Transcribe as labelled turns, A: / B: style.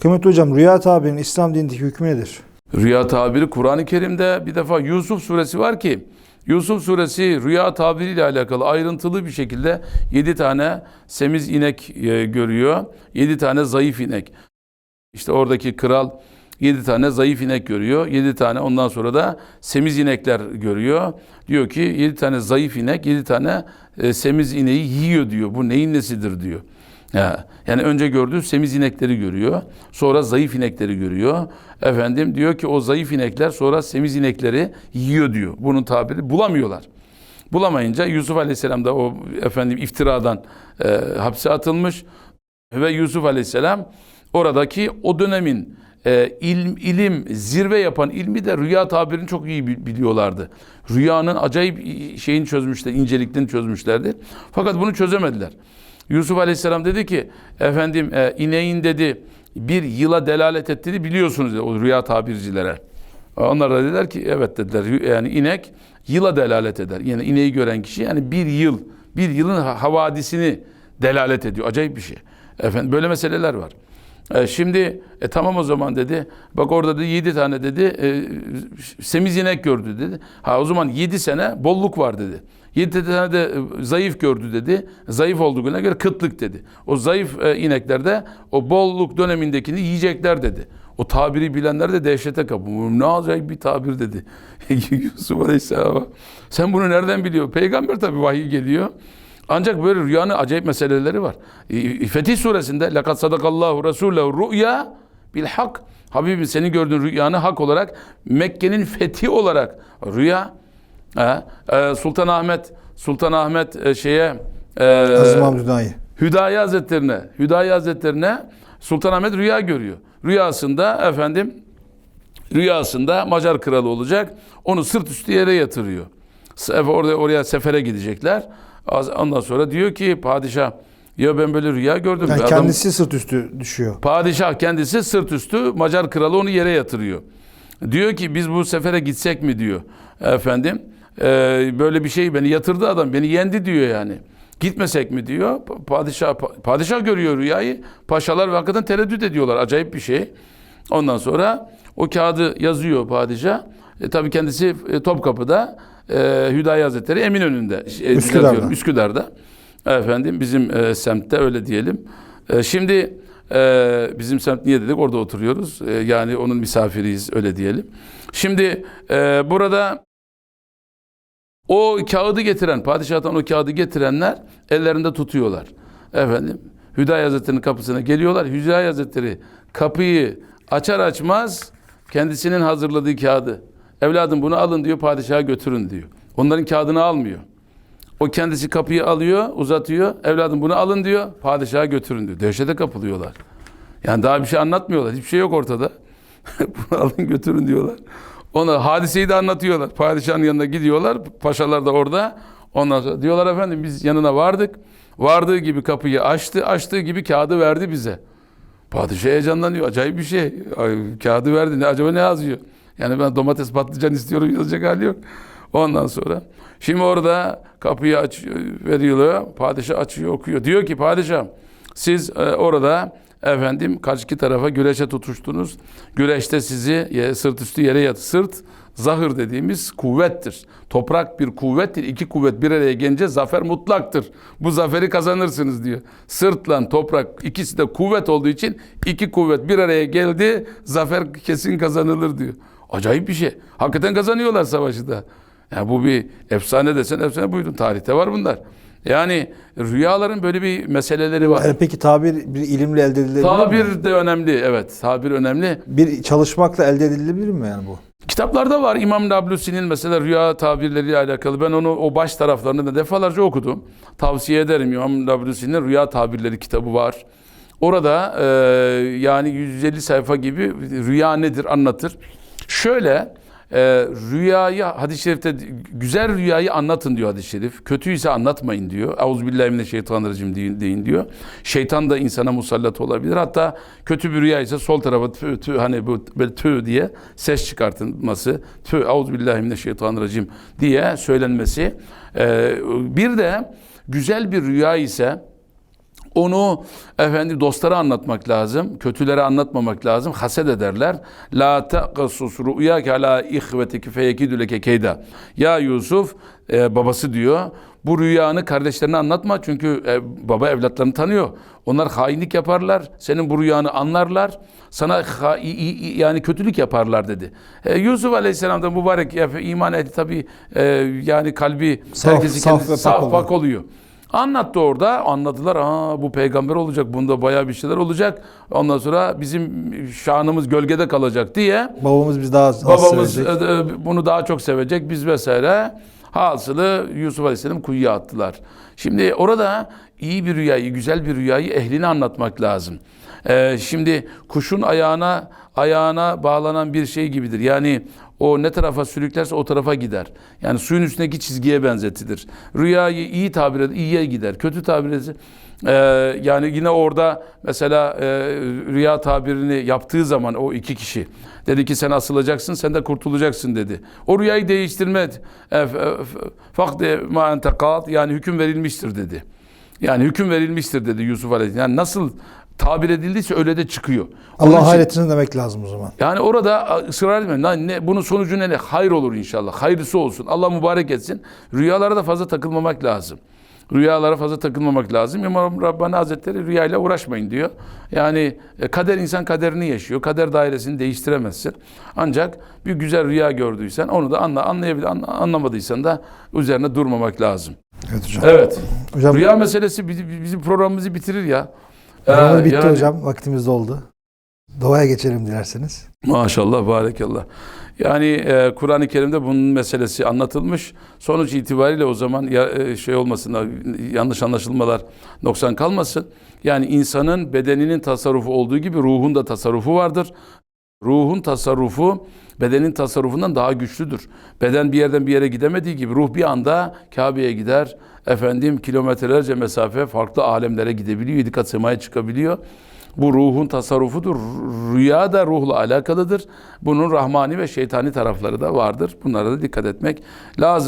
A: Kıymetli hocam rüya tabirinin İslam dinindeki hükmü nedir?
B: Rüya tabiri Kur'an-ı Kerim'de bir defa Yusuf suresi var ki Yusuf suresi rüya tabiriyle alakalı ayrıntılı bir şekilde yedi tane semiz inek e, görüyor. Yedi tane zayıf inek. İşte oradaki kral yedi tane zayıf inek görüyor. Yedi tane ondan sonra da semiz inekler görüyor. Diyor ki yedi tane zayıf inek yedi tane e, semiz ineği yiyor diyor. Bu neyin nesidir diyor. Ya, yani önce gördüğü semiz inekleri görüyor. Sonra zayıf inekleri görüyor. Efendim diyor ki o zayıf inekler sonra semiz inekleri yiyor diyor. Bunun tabiri bulamıyorlar. Bulamayınca Yusuf Aleyhisselam da o efendim iftiradan e, hapse atılmış ve Yusuf Aleyhisselam oradaki o dönemin e, ilim, ilim zirve yapan ilmi de rüya tabirini çok iyi bi- biliyorlardı. Rüyanın acayip şeyini çözmüşler, inceliklerini çözmüşlerdi. Fakat bunu çözemediler. Yusuf Aleyhisselam dedi ki efendim e, ineğin dedi bir yıla delalet ettiğini biliyorsunuz dedi, o rüya tabircilere. Onlar da dediler ki evet dediler yani inek yıla delalet eder. Yani ineği gören kişi yani bir yıl, bir yılın ha- havadisini delalet ediyor. Acayip bir şey. Efendim böyle meseleler var. E, şimdi e, tamam o zaman dedi. Bak orada da yedi tane dedi e, semiz inek gördü dedi. Ha o zaman yedi sene bolluk var dedi. Yedi tane de e, zayıf gördü dedi. Zayıf olduğuna göre kıtlık dedi. O zayıf e, inekler de o bolluk dönemindekini yiyecekler dedi. O tabiri bilenler de dehşete kapılmış. Ne acayip bir tabir dedi. Yusuf Aleyhisselam'a. Sen bunu nereden biliyor? Peygamber tabii vahiy geliyor. Ancak böyle rüyanın acayip meseleleri var. Fetih suresinde lekad sadakallahu resulehu rüya bil hak. Habibim senin gördüğün rüyanı hak olarak Mekke'nin fethi olarak rüya Ha, e, Sultan Ahmet Sultan Ahmet e, şeye e,
A: Azim Hamdunayı.
B: Hüdayi Hazretlerine Hüdayi Hazretlerine Sultan Ahmet rüya görüyor. Rüyasında efendim rüyasında Macar kralı olacak. Onu sırt üstü yere yatırıyor. Orada oraya sefere gidecekler. Ondan sonra diyor ki padişah ya ben böyle rüya gördüm.
A: Yani
B: Bir adam-
A: kendisi sırt üstü düşüyor.
B: Padişah kendisi sırt üstü Macar kralı onu yere yatırıyor. Diyor ki biz bu sefere gitsek mi diyor. Efendim böyle bir şey beni yatırdı adam beni yendi diyor yani. Gitmesek mi diyor. Pa- Padişah pa- padişah görüyor rüyayı. Paşalar hakikaten tereddüt ediyorlar. Acayip bir şey. Ondan sonra o kağıdı yazıyor padişah. E, tabii kendisi e, Topkapı'da e, Hüdayi Hazretleri Eminönü'nde. E,
A: Üsküdar'da.
B: Üsküdar'da. Efendim bizim e, semtte öyle diyelim. E, şimdi e, bizim semt niye dedik orada oturuyoruz. E, yani onun misafiriyiz öyle diyelim. Şimdi e, burada o kağıdı getiren, padişahtan o kağıdı getirenler ellerinde tutuyorlar. Efendim Hüdayi Hazretleri'nin kapısına geliyorlar. Hüdayi Hazretleri kapıyı açar açmaz kendisinin hazırladığı kağıdı. Evladım bunu alın diyor padişaha götürün diyor. Onların kağıdını almıyor. O kendisi kapıyı alıyor, uzatıyor. Evladım bunu alın diyor. Padişaha götürün diyor. Dehşete kapılıyorlar. Yani daha bir şey anlatmıyorlar. Hiçbir şey yok ortada. bunu alın götürün diyorlar. Ona hadiseyi de anlatıyorlar. Padişahın yanına gidiyorlar. Paşalar da orada. Ondan sonra diyorlar efendim biz yanına vardık. Vardığı gibi kapıyı açtı. Açtığı gibi kağıdı verdi bize. Padişah heyecanlanıyor. Acayip bir şey. Ay, kağıdı verdi. Ne, acaba ne yazıyor? Yani ben domates patlıcan istiyorum yazacak hali yok. Ondan sonra. Şimdi orada kapıyı aç veriyorlar. Padişah açıyor okuyor. Diyor ki padişah siz e, orada efendim karşı tarafa güreşe tutuştunuz. Güreşte sizi sırt üstü yere yat. Sırt zahır dediğimiz kuvvettir. Toprak bir kuvvettir. İki kuvvet bir araya gelince zafer mutlaktır. Bu zaferi kazanırsınız diyor. Sırtla toprak ikisi de kuvvet olduğu için iki kuvvet bir araya geldi. Zafer kesin kazanılır diyor. Acayip bir şey. Hakikaten kazanıyorlar savaşı da. Yani bu bir efsane desen efsane buyurun. Tarihte var bunlar. Yani rüyaların böyle bir meseleleri var.
A: Yani peki tabir bir ilimle elde edilebilir mi?
B: Tabir de önemli. Evet, tabir önemli.
A: Bir çalışmakla elde edilebilir mi yani bu?
B: Kitaplarda var İmam Nablusi'nin mesela rüya tabirleriyle alakalı. Ben onu o baş taraflarını da defalarca okudum. Tavsiye ederim İmam Nablusi'nin rüya tabirleri kitabı var. Orada e, yani 150 sayfa gibi rüya nedir anlatır. Şöyle e, rüyayı hadis-i şerifte güzel rüyayı anlatın diyor hadis-i şerif. Kötüyse anlatmayın diyor. Euzubillahimineşşeytanirracim deyin, deyin diyor. Şeytan da insana musallat olabilir. Hatta kötü bir rüya ise sol tarafa tü, tü, hani bu böyle tü diye ses çıkartılması. Tü euzubillahimineşşeytanirracim diye söylenmesi. E, bir de güzel bir rüya ise Onu efendim dostlara anlatmak lazım. Kötülere anlatmamak lazım. Haset ederler. La taqassus ru'yaka ala ihvetiki feyekidu leke keyda. Ya Yusuf e, babası diyor. Bu rüyanı kardeşlerine anlatma çünkü e, baba evlatlarını tanıyor. Onlar hainlik yaparlar. Senin bu rüyanı anlarlar. Sana ha- i- i- yani kötülük yaparlar dedi. E, Yusuf Aleyhisselam da mübarek ya, iman etti tabi yani kalbi
A: Saf-
B: herkesi
A: saf
B: kendisi-
A: ve
B: saf,
A: pak oluyor.
B: oluyor. Anlattı orada. Anladılar. Aa bu peygamber olacak. Bunda bayağı bir şeyler olacak. Ondan sonra bizim şanımız gölgede kalacak diye
A: Babamız biz daha
B: babamız
A: sevecek.
B: e, e, bunu daha çok sevecek. Biz vesaire. Hasılı Yusuf Aleyhisselam kuyuya attılar. Şimdi orada iyi bir rüyayı, güzel bir rüyayı ehline anlatmak lazım. Ee, şimdi kuşun ayağına ayağına bağlanan bir şey gibidir. Yani o ne tarafa sürüklerse o tarafa gider. Yani suyun üstündeki çizgiye benzetilir. Rüyayı iyi tabir eder, iyiye gider. Kötü tabir eder. Ee, yani yine orada mesela e, rüya tabirini yaptığı zaman o iki kişi dedi ki sen asılacaksın sen de kurtulacaksın dedi. O rüyayı değiştirme fakde ma ente yani hüküm verilmiştir dedi. Yani hüküm verilmiştir dedi Yusuf Aleyhisselam. Yani nasıl tabir edildiyse öyle de çıkıyor. Onun
A: Allah
B: için-
A: hayretini demek lazım o zaman.
B: yani orada ısrar etmeyin. Lan Ne, bunun sonucu ne? Hayır olur inşallah. Hayırlısı olsun. Allah mübarek etsin. Rüyalara da fazla takılmamak lazım. Rüyalara fazla takılmamak lazım. İmam Rabbani Hazretleri rüyayla uğraşmayın diyor. Yani e, kader insan kaderini yaşıyor. Kader dairesini değiştiremezsin. Ancak bir güzel rüya gördüysen onu da anla, anlayabilir, anla- anlamadıysan da üzerine durmamak lazım.
A: Evet hocam.
B: Evet.
A: Hocam
B: Rüya meselesi bizi- bizim programımızı bitirir ya. Ee,
A: bitti
B: yani-
A: hocam. Vaktimiz doldu. Doğaya geçelim dilerseniz.
B: Maşallah, barekallah. Yani e, Kur'an-ı Kerim'de bunun meselesi anlatılmış. Sonuç itibariyle o zaman ya, e, şey olmasın, yanlış anlaşılmalar noksan kalmasın. Yani insanın bedeninin tasarrufu olduğu gibi ruhun da tasarrufu vardır. Ruhun tasarrufu bedenin tasarrufundan daha güçlüdür. Beden bir yerden bir yere gidemediği gibi ruh bir anda Kabe'ye gider. Efendim kilometrelerce mesafe farklı alemlere gidebiliyor. Yedi kat semaya çıkabiliyor. Bu ruhun tasarrufudur. Rüya da ruhla alakalıdır. Bunun rahmani ve şeytani tarafları da vardır. Bunlara da dikkat etmek lazım.